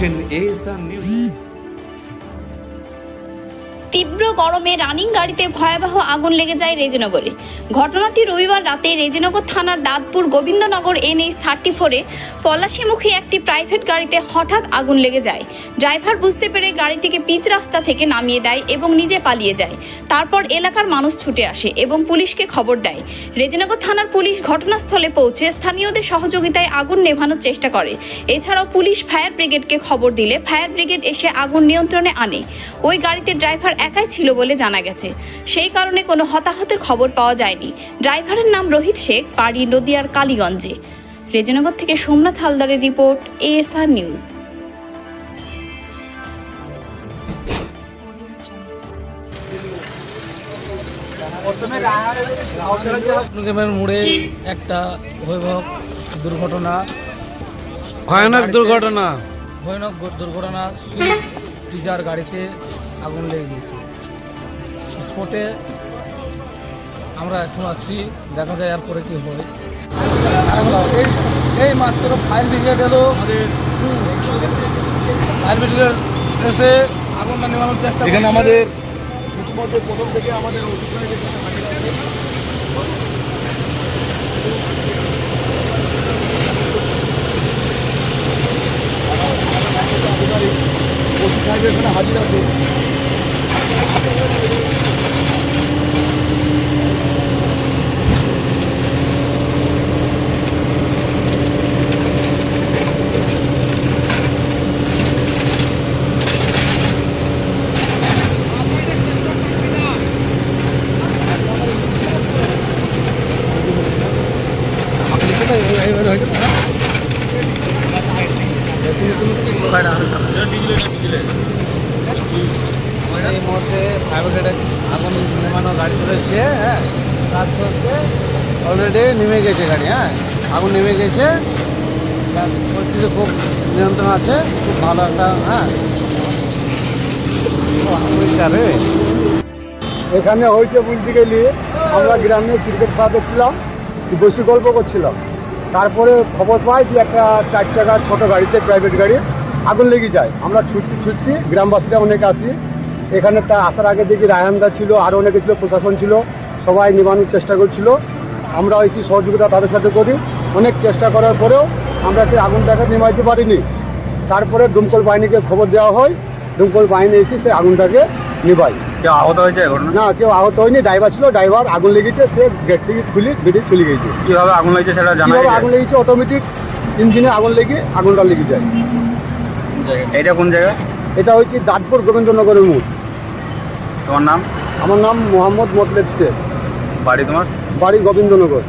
দেখছেন ASR news তীব্র গরমে রানিং গাড়িতে ভয়াবহ আগুন লেগে যায় রেজিনগরে। ঘটনাটি রবিবার রাতে রেজিনগর থানার দাঁতপুর গোবিন্দনগর এনএইচ থার্টি ফোরে পলাশিমুখী একটি প্রাইভেট গাড়িতে হঠাৎ আগুন লেগে যায়। ড্রাইভার বুঝতে পেরে গাড়িটিকে পিচ রাস্তা থেকে নামিয়ে দেয় এবং নিজে পালিয়ে যায়। তারপর এলাকার মানুষ ছুটে আসে এবং পুলিশকে খবর দেয়। রেজিনগর থানার পুলিশ ঘটনাস্থলে পৌঁছে স্থানীয়দের সহযোগিতায় আগুন নেভানোর চেষ্টা করে। এছাড়াও পুলিশ ফায়ার ব্রিগেডকে খবর দিলে ফায়ার ব্রিগেড এসে আগুন নিয়ন্ত্রণে আনে। ওই গাড়িতে ড্রাইভার একাই ছিল বলে জানা গেছে। সেই কারণে কোনো হতাহতের খবর পাওয়া যায়নি। ড্রাইভারের নাম রোহিত শেখ বাড়ি নদিয়ার কালীগঞ্জে। রেজনগর থেকে সোমনাথ হালদারের রিপোর্ট এএসআর নিউজ। গ্রামের মোড়ে একটা ভয়াবহ দুর্ঘটনা। ভয়ানক দুর্ঘটনা। ভয়ানক দুর্ঘটনা। সুইফট ডিজার গাড়িতে আগুন লেগে গিয়েছে। স্পটে আমরা এখন আছি দেখা যায় আর পরে কি হয় এই এই মাত্র ফায়ার ব্রিগেড এলো। ফায়ার ব্রিগেড এসে আগুনটা নেওয়ানোর চেষ্টা এখানে করছে। আমাদের আপনি গাড়ি হ্যাঁ অলরেডি নেমে গেছে গাড়ি হ্যাঁ আগুন নেমে গেছে পরিস্থিতি খুব নিয়ন্ত্রণ আছে খুব ভালো একটা হ্যাঁ এখানে হয়েছে বলতে গেলে আমরা গ্রামে ক্রিকেট খেলা দেখছিলাম, বসে গল্প করছিলাম। তারপরে খবর পাই যে একটা চার চাকা ছোটো গাড়িতে প্রাইভেট গাড়ি, আগুন লেগে যায়। আমরা ছুটতে ছুটতে গ্রামবাসীরা অনেকে আসি। এখানে তা আসার আগে দেখি রায়হানদা ছিল আরও অনেকে ছিল, প্রশাসন ছিল, সবাই নিবানোর চেষ্টা করছিল। আমরা এসে সহযোগিতা তাদের সাথে করি। অনেক চেষ্টা করার পরেও আমরা সেই আগুনটাকে নিভাইতে পারিনি। তারপরে দমকল বাহিনীকে খবর দেওয়া হয়। দমকল বাহিনী এসে সেই আগুনটাকে নিভাই কেউ আহত হয়েছে না কেউ আহত হয়নি ড্রাইভার ছিল ড্রাইভার আগুন লেগেছে সে গেট থেকে খুলে বেরিয়ে চলে গেছে কীভাবে আগুন লেগেছে সেটা জানা কীভাবে আগুন লেগেছে অটোমেটিক ইঞ্জিনে আগুন লেগে আগুনটা লেগে যায়। এটা কোন জায়গা? এটা হচ্ছে দাঁতপুর গোবিন্দনগরের মোড়। তোমার নাম? আমার নাম মোহাম্মদ মতলেব শেখ বাড়ি তোমার? বাড়ি গোবিন্দনগর।